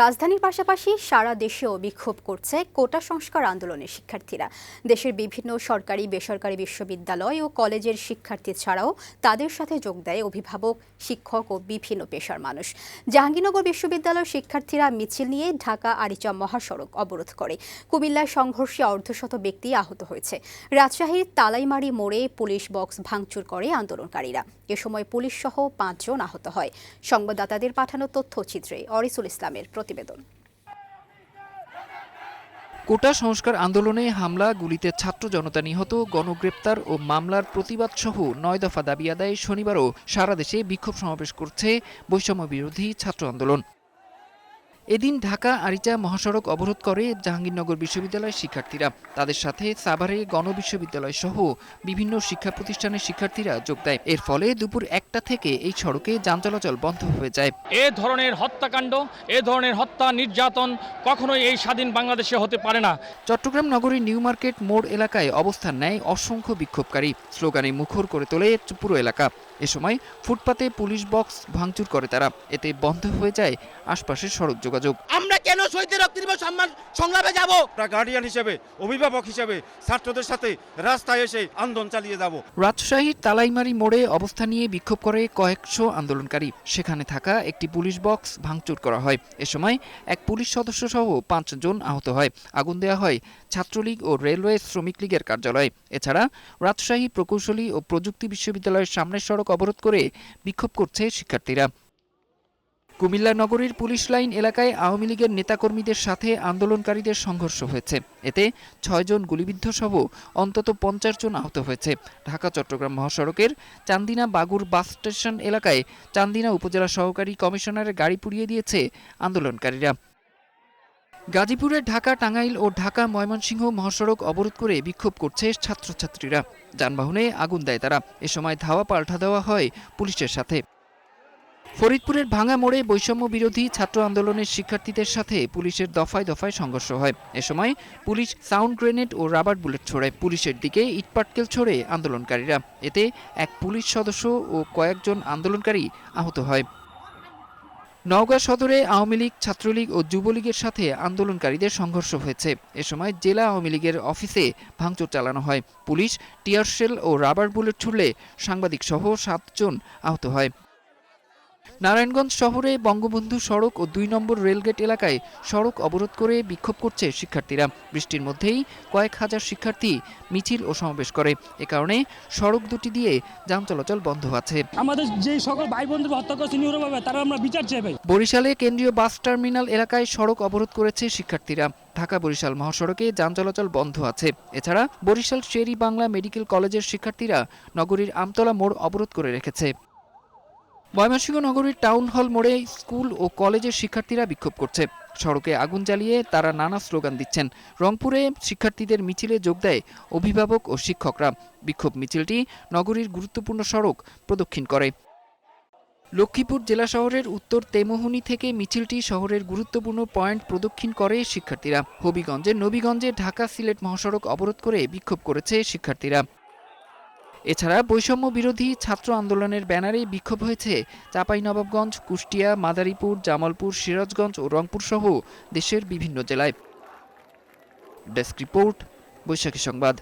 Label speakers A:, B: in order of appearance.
A: রাজধানীর পাশাপাশি সারা দেশেও বিক্ষোভ করছে কোটা সংস্কার আন্দোলনের শিক্ষার্থীরা দেশের বিভিন্ন সরকারি বেসরকারি বিশ্ববিদ্যালয় ও কলেজের শিক্ষার্থী ছাড়াও তাদের সাথে যোগ দেয় অভিভাবক শিক্ষক ও বিভিন্ন পেশার মানুষ জাহাঙ্গীরনগর বিশ্ববিদ্যালয়ের শিক্ষার্থীরা মিছিল নিয়ে ঢাকা আরিচা মহাসড়ক অবরোধ করে কুমিল্লায় সংঘর্ষে অর্ধশত ব্যক্তি আহত হয়েছে রাজশাহীর তালাইমারি মোড়ে পুলিশ বক্স ভাঙচুর করে আন্দোলনকারীরা এ সময় পুলিশ সহ পাঁচজন আহত হয় সংবাদদাতাদের পাঠানো তথ্যচিত্রে অরিসুল ইসলামের প্রতিবেদন
B: কোটা সংস্কার আন্দোলনে হামলা গুলিতে ছাত্র জনতা নিহত গণগ্রেপ্তার ও মামলার প্রতিবাদ সহ নয় দফা দাবি আদায় শনিবারও সারা দেশে বিক্ষোভ সমাবেশ করছে বৈষম্য বিরোধী ছাত্র আন্দোলন এদিন ঢাকা আরিচা মহাসড়ক অবরোধ করে জাহাঙ্গীরনগর বিশ্ববিদ্যালয়ের শিক্ষার্থীরা তাদের সাথে সাভারে গণবিশ্ববিদ্যালয় সহ বিভিন্ন শিক্ষা প্রতিষ্ঠানের শিক্ষার্থীরা যোগ দেয় এর ফলে দুপুর একটা থেকে এই সড়কে যান চলাচল বন্ধ হয়ে যায়
C: এ ধরনের হত্যাকাণ্ড এ ধরনের হত্যা নির্যাতন কখনোই এই স্বাধীন বাংলাদেশে হতে পারে না
B: চট্টগ্রাম নগরীর নিউ মার্কেট মোড় এলাকায় অবস্থান নেয় অসংখ্য বিক্ষোভকারী স্লোগানে মুখর করে তোলে পুরো এলাকা এ সময় ফুটপাতে পুলিশ বক্স ভাঙচুর করে তারা এতে বন্ধ হয়ে যায় আশপাশের সড়ক যোগাযোগ
D: কেন শহীদদের রক্তিম সম্মান সংগ্রামে যাব
E: আমরা গার্ডিয়ান হিসেবে অভিভাবক হিসেবে ছাত্রদের সাথে রাস্তায় এসে আন্দোলন চালিয়ে যাব
B: রাজশাহীর তালাইমারি মোড়ে অবস্থান নিয়ে বিক্ষোভ করে কয়েকশো আন্দোলনকারী সেখানে থাকা একটি পুলিশ বক্স ভাঙচুর করা হয় এ সময় এক পুলিশ সদস্য সহ পাঁচজন আহত হয় আগুন দেওয়া হয় ছাত্রলীগ ও রেলওয়ে শ্রমিক লীগের কার্যালয় এছাড়া রাজশাহী প্রকৌশলী ও প্রযুক্তি বিশ্ববিদ্যালয়ের সামনের সড়ক অবরোধ করে বিক্ষোভ করছে শিক্ষার্থীরা কুমিল্লা নগরীর পুলিশ লাইন এলাকায় আওয়ামী লীগের নেতাকর্মীদের সাথে আন্দোলনকারীদের সংঘর্ষ হয়েছে এতে ছয়জন গুলিবিদ্ধ সহ অন্তত পঞ্চাশ জন আহত হয়েছে ঢাকা চট্টগ্রাম মহাসড়কের চান্দিনা বাগুর বাস স্টেশন এলাকায় চান্দিনা উপজেলা সহকারী কমিশনারের গাড়ি পুড়িয়ে দিয়েছে আন্দোলনকারীরা গাজীপুরে ঢাকা টাঙ্গাইল ও ঢাকা ময়মনসিংহ মহাসড়ক অবরোধ করে বিক্ষোভ করছে ছাত্রছাত্রীরা যানবাহনে আগুন দেয় তারা এ সময় ধাওয়া পাল্টা দেওয়া হয় পুলিশের সাথে ফরিদপুরের ভাঙা মোড়ে বৈষম্য বিরোধী ছাত্র আন্দোলনের শিক্ষার্থীদের সাথে পুলিশের দফায় দফায় সংঘর্ষ হয় এ সময় পুলিশ সাউন্ড গ্রেনেড ও রাবার বুলেট ছোড়ায় পুলিশের দিকে ইটপাটকেল ছোড়ে আন্দোলনকারীরা এতে এক পুলিশ সদস্য ও কয়েকজন আন্দোলনকারী আহত হয় নওগাঁ সদরে আওয়ামী লীগ ছাত্রলীগ ও যুবলীগের সাথে আন্দোলনকারীদের সংঘর্ষ হয়েছে এ সময় জেলা আওয়ামী লীগের অফিসে ভাঙচুর চালানো হয় পুলিশ টিয়ারশেল ও রাবার বুলেট ছুড়লে সাংবাদিকসহ সাতজন আহত হয় নারায়ণগঞ্জ শহরে বঙ্গবন্ধু সড়ক ও দুই নম্বর রেলগেট এলাকায় সড়ক অবরোধ করে বিক্ষোভ করছে শিক্ষার্থীরা বৃষ্টির মধ্যেই কয়েক হাজার শিক্ষার্থী মিছিল ও সমাবেশ করে এ কারণে সড়ক দুটি দিয়ে যান চলাচল বন্ধ আছে
F: আমাদের যে সকল ভাই বন্ধুরা হত্যা করছে নিরবভাবে তারা আমরা বিচার চাই ভাই
B: বরিশালে কেন্দ্রীয় বাস টার্মিনাল এলাকায় সড়ক অবরোধ করেছে শিক্ষার্থীরা ঢাকা বরিশাল মহাসড়কে যান চলাচল বন্ধ আছে এছাড়া বরিশাল শেরি বাংলা মেডিকেল কলেজের শিক্ষার্থীরা নগরীর আমতলা মোড় অবরোধ করে রেখেছে ময়মনসিংহ নগরীর টাউন হল মোড়ে স্কুল ও কলেজের শিক্ষার্থীরা বিক্ষোভ করছে সড়কে আগুন জ্বালিয়ে তারা নানা স্লোগান দিচ্ছেন রংপুরে শিক্ষার্থীদের মিছিলে যোগ দেয় অভিভাবক ও শিক্ষকরা বিক্ষোভ মিছিলটি নগরীর গুরুত্বপূর্ণ সড়ক প্রদক্ষিণ করে লক্ষ্মীপুর জেলা শহরের উত্তর তেমোহনি থেকে মিছিলটি শহরের গুরুত্বপূর্ণ পয়েন্ট প্রদক্ষিণ করে শিক্ষার্থীরা হবিগঞ্জে নবীগঞ্জে ঢাকা সিলেট মহাসড়ক অবরোধ করে বিক্ষোভ করেছে শিক্ষার্থীরা এছাড়া বৈষম্য বিরোধী ছাত্র আন্দোলনের ব্যানারে বিক্ষোভ হয়েছে চাঁপাইনবাবগঞ্জ কুষ্টিয়া মাদারীপুর জামালপুর সিরাজগঞ্জ ও রংপুর সহ দেশের বিভিন্ন জেলায় ডেস্ক রিপোর্ট বৈশাখী সংবাদ